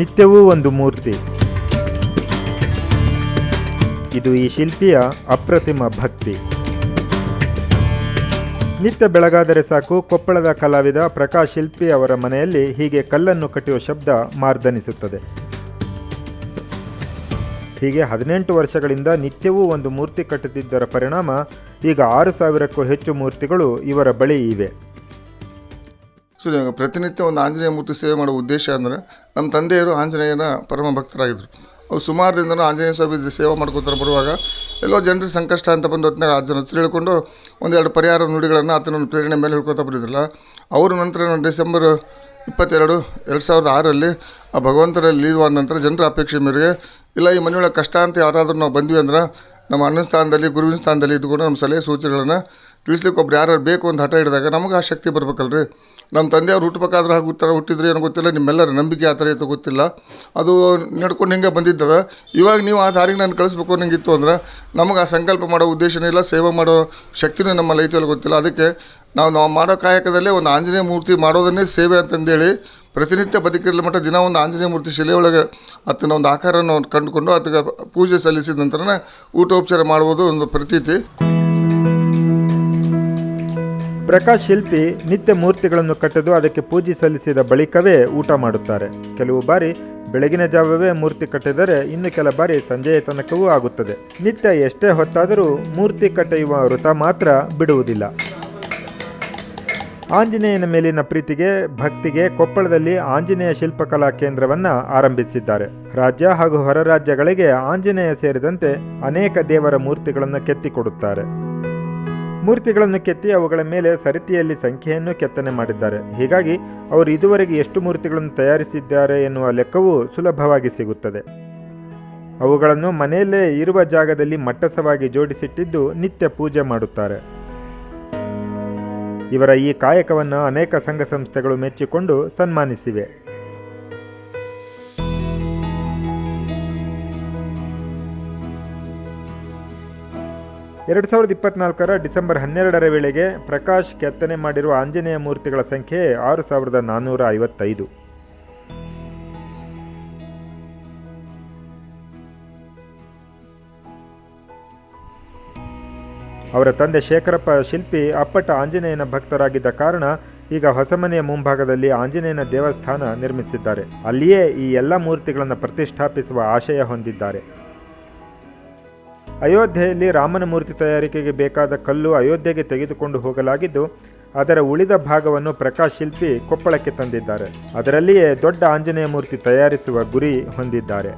ನಿತ್ಯವೂ ಒಂದು ಮೂರ್ತಿ. ಇದು ಈ ಶಿಲ್ಪಿಯ ಅಪ್ರತಿಮ ಭಕ್ತಿ. ನಿತ್ಯ ಬೆಳಗಾದರೆ ಸಾಕು, ಕೊಪ್ಪಳದ ಕಲಾವಿದ ಪ್ರಕಾಶ್ ಶಿಲ್ಪಿ ಅವರ ಮನೆಯಲ್ಲಿ ಹೀಗೆ ಕಲ್ಲನ್ನು ಕಟ್ಟುವ ಶಬ್ದ ಮಾರ್ದನಿಸುತ್ತದೆ. ಹೀಗೆ ಹದಿನೆಂಟು ವರ್ಷಗಳಿಂದ ನಿತ್ಯವೂ ಒಂದು ಮೂರ್ತಿ ಕಟ್ಟುತ್ತಿದ್ದರ ಪರಿಣಾಮ ಈಗ ಆರು ಸಾವಿರಕ್ಕೂ ಹೆಚ್ಚು ಮೂರ್ತಿಗಳು ಇವರ ಬಳಿ ಇವೆ. ಸರಿ ಪ್ರತಿನಿತ್ಯ ಒಂದು ಆಂಜನೇಯ ಮೂರ್ತಿ ಸೇವೆ ಮಾಡೋ ಉದ್ದೇಶ ಅಂದರೆ ನಮ್ಮ ತಂದೆಯರು ಆಂಜನೇಯನ ಪರಮ ಭಕ್ತರಾಗಿದ್ದರು ಅವ್ರು ಸುಮಾರು ಆಂಜನೇಯ ಸ್ವಾಮಿ ಸೇವೆ ಮಾಡ್ಕೋತಾರೆ ಬರುವಾಗ ಎಲ್ಲೋ ಜನರಿಗೆ ಸಂಕಷ್ಟ ಅಂತ ಬಂದ ಹೊತ್ತಿನಾಗ ಆ ಜನ ತಿಳ್ಕೊಂಡು ಒಂದೆರಡು ಪರಿಹಾರ ನುಡಿಗಳನ್ನು ಆತನ ಪ್ರೇರಣೆ ಮೇಲೆ ಹೇಳ್ಕೊತಾ ಬರೋದಿಲ್ಲ ಅವರು ನಂತರ ಡಿಸೆಂಬರ್ ಇಪ್ಪತ್ತೆರಡು, ಎರಡು ಸಾವಿರದ ಆರಲ್ಲಿ ಆ ಭಗವಂತರಲ್ಲಿ ಲೀವಾದ ನಂತರ ಜನರ ಅಪೇಕ್ಷೆ ಮೇರೆಗೆ, ಇಲ್ಲ ಈ ಮನೆಯೊಳಗೆ ಕಷ್ಟ ಅಂತ ಯಾರಾದರೂ ನಾವು ಬಂದ್ವಿ ಅಂದ್ರೆ ನಮ್ಮ ಅಣ್ಣನ ಸ್ಥಾನದಲ್ಲಿ, ಗುರುವಿನ ಸ್ಥಾನದಲ್ಲಿ ಇದ್ದುಕೊಂಡು ನಮ್ಮ ಸಲಹೆ ಸೂಚನೆಗಳನ್ನು ತಿಳಿಸ್ಲಿಕ್ಕೆ ಒಬ್ರು ಯಾರು ಬೇಕು ಅಂತ ಹಠ ಹಿಡಿದಾಗ ನಮಗೆ ಆ ಶಕ್ತಿ ಬರ್ಬೇಕಲ್ರಿ. ನಮ್ಮ ತಂದೆ ಅವ್ರು ಹುಟ್ಟಬೇಕಾದ್ರೆ ಹಾಗೆ ಥರ ಹುಟ್ಟಿದ್ರೆ ಏನೋ ಗೊತ್ತಿಲ್ಲ, ನಿಮ್ಮೆಲ್ಲರ ನಂಬಿಕೆ ಆ ಥರ ಇತ್ತು ಗೊತ್ತಿಲ್ಲ. ಅದು ನಡ್ಕೊಂಡು ಹಿಂಗೆ ಬಂದಿದ್ದದ. ಇವಾಗ ನೀವು ಆ ದಾರಿಗೆ ನಾನು ಕಳಿಸ್ಬೇಕು ಅನ್ನಂಗಿತ್ತು ಅಂದ್ರೆ ನಮಗೆ ಆ ಸಂಕಲ್ಪ ಮಾಡೋ ಉದ್ದೇಶನೇ ಇಲ್ಲ, ಸೇವೆ ಮಾಡೋ ಶಕ್ತಿನೂ ನಮ್ಮ ಐತಲ್ಲ ಗೊತ್ತಿಲ್ಲ. ಅದಕ್ಕೆ ನಾವು ನಾವು ಮಾಡೋ ಕಾಯಕದಲ್ಲೇ ಒಂದು ಆಂಜನೇಯ ಮೂರ್ತಿ ಮಾಡೋದನ್ನೇ ಸೇವೆ ಅಂತಂದೇಳಿ ಪ್ರತಿನಿತ್ಯ ಬದುಕಿರಲಿ ಮಟ್ಟ ದಿನ ಒಂದು ಆಂಜನೇಯ ಮೂರ್ತಿ ಶಿಲೆಯೊಳಗೆ ಆತನ ಒಂದು ಆಕಾರವನ್ನು ಕಂಡುಕೊಂಡು ಆತಗೆ ಪೂಜೆ ಸಲ್ಲಿಸಿದ ನಂತರನೇ ಊಟೋಪಚಾರ ಮಾಡುವುದು ಒಂದು ಪ್ರತೀತಿ. ಪ್ರಕಾಶ್ ಶಿಲ್ಪಿ ನಿತ್ಯ ಮೂರ್ತಿಗಳನ್ನು ಕಟ್ಟದು ಅದಕ್ಕೆ ಪೂಜೆ ಸಲ್ಲಿಸಿದ ಬಳಿಕವೇ ಊಟ ಮಾಡುತ್ತಾರೆ. ಕೆಲವು ಬಾರಿ ಬೆಳಗಿನ ಜಾವವೇ ಮೂರ್ತಿ ಕಟ್ಟಿದರೆ ಇನ್ನು ಕೆಲ ಬಾರಿ ಸಂಜೆಯ ತನಕವೂ ಆಗುತ್ತದೆ. ನಿತ್ಯ ಎಷ್ಟೇ ಹೊತ್ತಾದರೂ ಮೂರ್ತಿ ಕಟ್ಟೆಯುವ ವೃತ ಮಾತ್ರ ಬಿಡುವುದಿಲ್ಲ. ಆಂಜನೇಯನ ಮೇಲಿನ ಪ್ರೀತಿಗೆ, ಭಕ್ತಿಗೆ ಕೊಪ್ಪಳದಲ್ಲಿ ಆಂಜನೇಯ ಶಿಲ್ಪಕಲಾ ಕೇಂದ್ರವನ್ನು ಆರಂಭಿಸಿದ್ದಾರೆ. ರಾಜ್ಯ ಹಾಗೂ ಹೊರ ರಾಜ್ಯಗಳಿಗೆ ಆಂಜನೇಯ ಸೇರಿದಂತೆ ಅನೇಕ ದೇವರ ಮೂರ್ತಿಗಳನ್ನು ಕೆತ್ತಿಕೊಡುತ್ತಾರೆ. ಮೂರ್ತಿಗಳನ್ನು ಕೆತ್ತಿ ಅವುಗಳ ಮೇಲೆ ಸರಿತಿಯಲ್ಲಿ ಸಂಖ್ಯೆಯನ್ನು ಕೆತ್ತನೆ ಮಾಡಿದ್ದಾರೆ. ಹೀಗಾಗಿ ಅವರು ಇದುವರೆಗೆ ಎಷ್ಟು ಮೂರ್ತಿಗಳನ್ನು ತಯಾರಿಸಿದ್ದಾರೆ ಎನ್ನುವ ಲೆಕ್ಕವೂ ಸುಲಭವಾಗಿ ಸಿಗುತ್ತದೆ. ಅವುಗಳನ್ನು ಮನೆಯಲ್ಲೇ ಇರುವ ಜಾಗದಲ್ಲಿ ಮಟ್ಟಸವಾಗಿ ಜೋಡಿಸಿಟ್ಟಿದ್ದು ನಿತ್ಯ ಪೂಜೆ ಮಾಡುತ್ತಾರೆ. ಇವರ ಈ ಕಾಯಕವನ್ನು ಅನೇಕ ಸಂಘ ಸಂಸ್ಥೆಗಳು ಮೆಚ್ಚಿಕೊಂಡು ಸನ್ಮಾನಿಸಿವೆ. ಎರಡು ಸಾವಿರದ ಇಪ್ಪತ್ನಾಲ್ಕರ ಡಿಸೆಂಬರ್ ಹನ್ನೆರಡರ ವೇಳೆಗೆ ಪ್ರಕಾಶ್ ಕೆತ್ತನೆ ಮಾಡಿರುವ ಆಂಜನೇಯ ಮೂರ್ತಿಗಳ ಸಂಖ್ಯೆ ಆರು ಸಾವಿರದ ನಾನ್ನೂರ ಐವತ್ತೈದು. ಅವರ ತಂದೆ ಶೇಖರಪ್ಪ ಶಿಲ್ಪಿ ಅಪ್ಪಟ ಆಂಜನೇಯನ ಭಕ್ತರಾಗಿದ್ದ ಕಾರಣ ಈಗ ಹೊಸಮನೆಯ ಮುಂಭಾಗದಲ್ಲಿ ಆಂಜನೇಯನ ದೇವಸ್ಥಾನ ನಿರ್ಮಿಸಿದ್ದಾರೆ. ಅಲ್ಲಿಯೇ ಈ ಎಲ್ಲ ಮೂರ್ತಿಗಳನ್ನು ಪ್ರತಿಷ್ಠಾಪಿಸುವ ಆಶಯ ಹೊಂದಿದ್ದಾರೆ. ಅಯೋಧ್ಯೆಯಲ್ಲಿ ರಾಮನ ಮೂರ್ತಿ ತಯಾರಿಕೆಗೆ ಬೇಕಾದ ಕಲ್ಲು ಅಯೋಧ್ಯೆಗೆ ತೆಗೆದುಕೊಂಡು ಹೋಗಲಾಗಿದ್ದು, ಅದರ ಉಳಿದ ಭಾಗವನ್ನು ಪ್ರಕಾಶ್ ಶಿಲ್ಪಿ ಕೊಪ್ಪಳಕ್ಕೆ ತಂದಿದ್ದಾರೆ. ಅದರಲ್ಲಿಯೇ ದೊಡ್ಡ ಆಂಜನೇಯ ಮೂರ್ತಿ ತಯಾರಿಸುವ ಗುರಿ ಹೊಂದಿದ್ದಾರೆ.